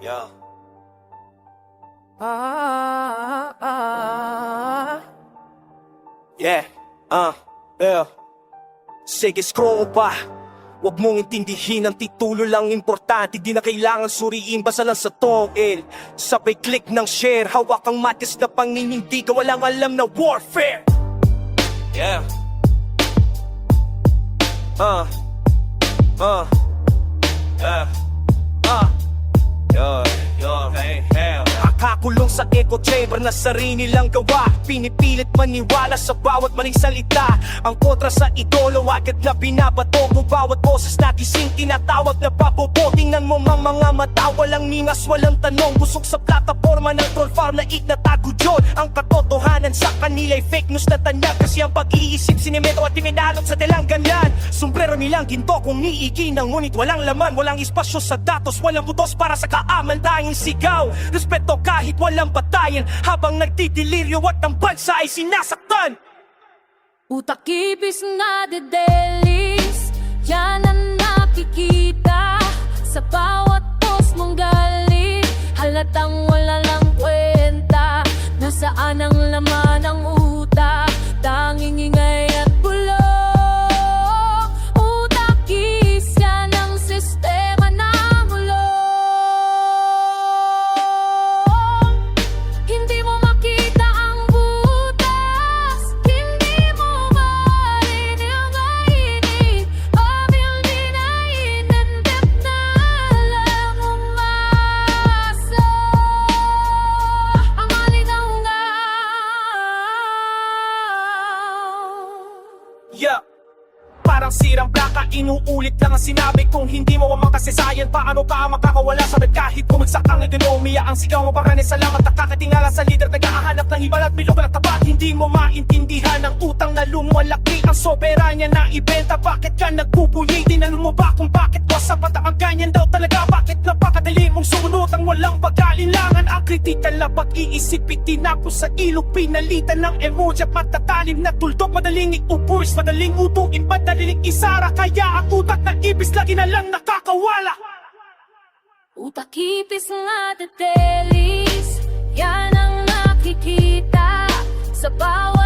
Yeah. Ah, ah, Yeah. Ah. Yeah. Sige, scroll pa. Huwag mong intindihin ang titulo lang importante Di na kailangan suriin basta lang sa tongil Sabay click ng share Hawak ang matis na panginindigan Walang alam na warfare Yeah Ah Ah Nakakulong sa echo chamber na sarili lang gawa. Pinipilit maniwala sa bawat maling salita. Ang kontra sa idolo agad na binabato Kung bawat boses na gising tinatawag na pabobo Tingnan mo. Mang mga mata Walang mingas, walang tanong. Busog sa plataforma ng troll farm na ignatago yun. Ang katotohanan sa kanila'y fake news na tanyag Kasi ang pag-iisip sinemeto at iminalot sa telangganan Sombrero nilang ginto kung niigi na Ngunit walang laman, walang espasyo sa datos Walang butos para sa kaamandahing sigaw. Respeto kahit walang batayan Habang nagtidiliryo at ang bansa ay sinasaktan. Utak ipis nga dedelis Yan ang inuulit lang ang sinabi Kung hindi mo ang makasisayan, paano ka makakawala? Sa bed Kahit bumagsak ang ekonomiya, ang sigaw mo parang salamat. Nakakatingala sa leader, naghahanap ng iba at bilog na tapat. Hindi mo maintindihan ang utang na lumalaki Ang soberanya na ibenta, bakit ka nagpupuli? Tinanong mo ba kung bakit was sapat ang ganyan daw talaga walang pag-alinlangan Ang kritikal na pag-iisip, itinapos sa ilog Pinalitan ng emoji at matatalim na tuldok. Madaling iupuris, madaling utuin, madaling isara. Kaya ang utak na ibis lagi na lang nakakawala. Utak ipis nga dedelis Yan ang nakikita Sa bawat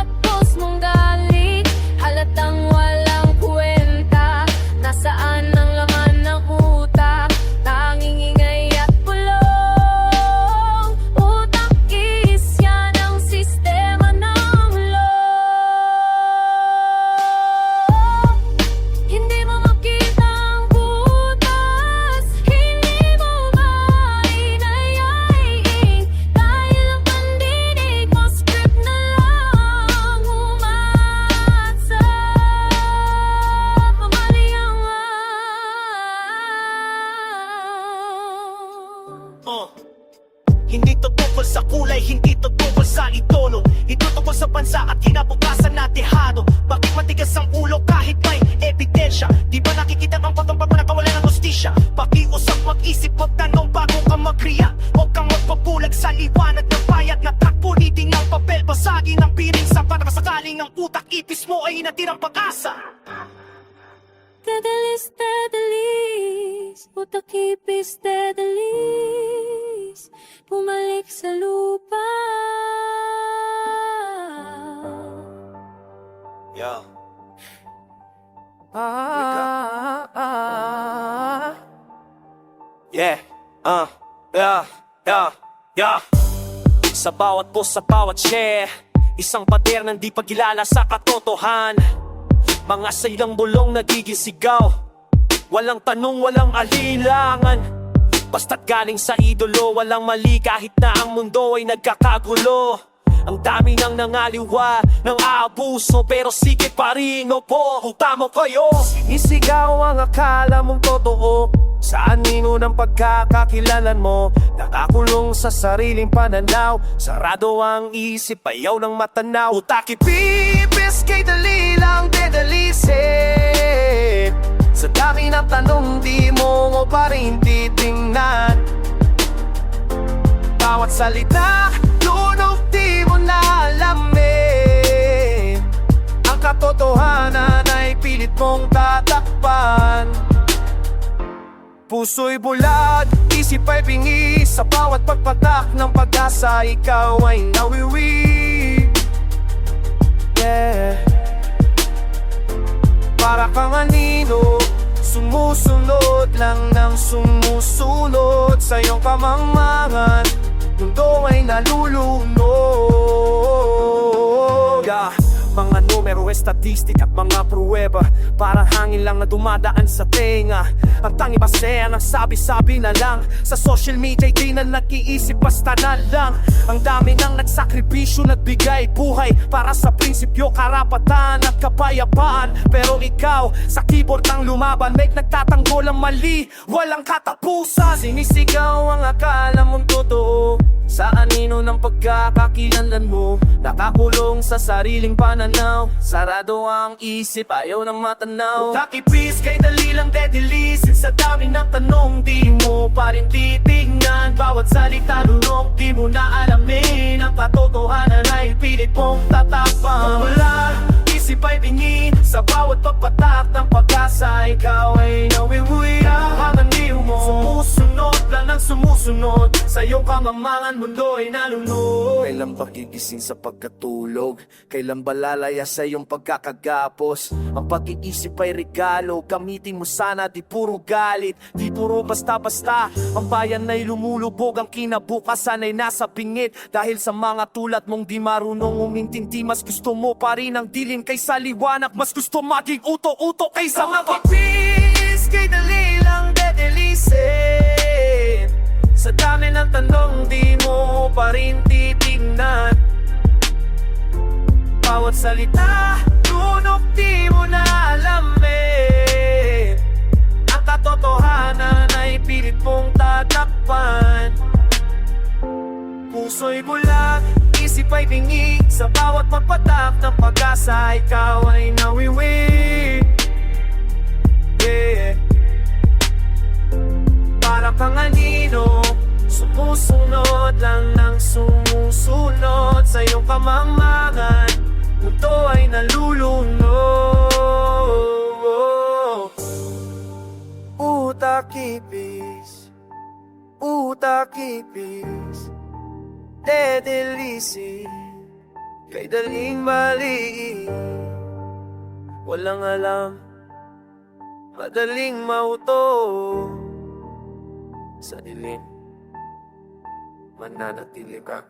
dedelis Utak ipis, dedelis Bumalik sa lupa. Yeah. ah, ah, Yeah, uh, yeah, yeah, yeah. Sa bawat post, sa bawat share Isang pader na di pagkilala sa katotohan. Mga sailang bulong nagiging sigaw Walang tanong, walang alinlangan. Basta't galing sa idolo, walang mali. Kahit na ang mundo ay nagkakagulo. Ang dami nang nangaliwa, ng aabuso Pero sige pa rin, opo, tamo kayo. Isigaw ang akala mong totoo. Sa anino ng pagkakakilalan mo Nakakulong sa sariling pananaw. Sarado ang isip, ayaw ng matanaw. Utak ipipis kay dali Bawat salita, tunog di mo na alamin. Ang katotohanan ay pilit mong tatakpan. Puso'y bulag, isip ay bingi Sa bawat pagpatak ng pag-asa Ikaw ay nawiwi. Yeah. Para kang anino Sumusunod lang ng sumusunod Sa iyong kamangmangan Mundo ay nalulunod yeah. Mga numero, estatistik at mga pruweba. Para hangin lang na dumadaan sa tenga. Ang tangi basehan ng sabi-sabi na lang. Sa social media di na nag-iisip basta na lang. Ang dami nang nagsakripisyo nagbigay buhay Para sa prinsipyo, karapatan at kapayapaan. Pero ikaw, sa keyboard ang lumaban. Make nagtatanggol ang mali, walang katapusan. Sinisigaw ang akala mong totoo. Sa anino ng pagkakakilanlan mo Nakakulong sa sariling pananaw Sarado ang isip, ayaw ng matanaw. Takipis kay dali lang dedilisin. Sa dami ng tanong di mo pa rin titignan Bawat salita lunok di mo na alamin. Ang katotohanan ay pilit mong tatapang Wala, isip ay tingin Sa bawat pagpatak ng pag-asa. Ikaw ay nawiwi Sumusunod. Sa iyong kamamangan mundo ay nalunod. Kailan ba gigising sa pagkatulog? Kailan ba lalaya sa iyong pagkakagapos? Ang pag-iisip ay regalo. Gamitin mo sana di puro galit. Di puro basta-basta. Ang bayan ay lumulubog Ang kinabukasan ay nasa pingit. Dahil sa mga tulad mong di marunong umintindi Mas gusto mo pa rin ang dilim kaysa liwanag. Mas gusto maging uto-uto kaysa mapapis Kay dali lang dedelisin Sa dami ng tanong di mo pa rin titignan. Bawat salita, tunok di mo na alamin. Ang katotohanan ay pilit mong tatakpan. Puso'y bulag, isip ay bingi Sa bawat pagpatak ng pag-asa. Ikaw ay nawiwi Para kang anino Sumusunod lang ng sumusunod Sa iyong kamangmangan Mundo ay nalulunod. Utak-ipis Utak-ipis Dedelisi Kay daling mali Walang alam. Madaling mauto Sa dilim. Mananatili ka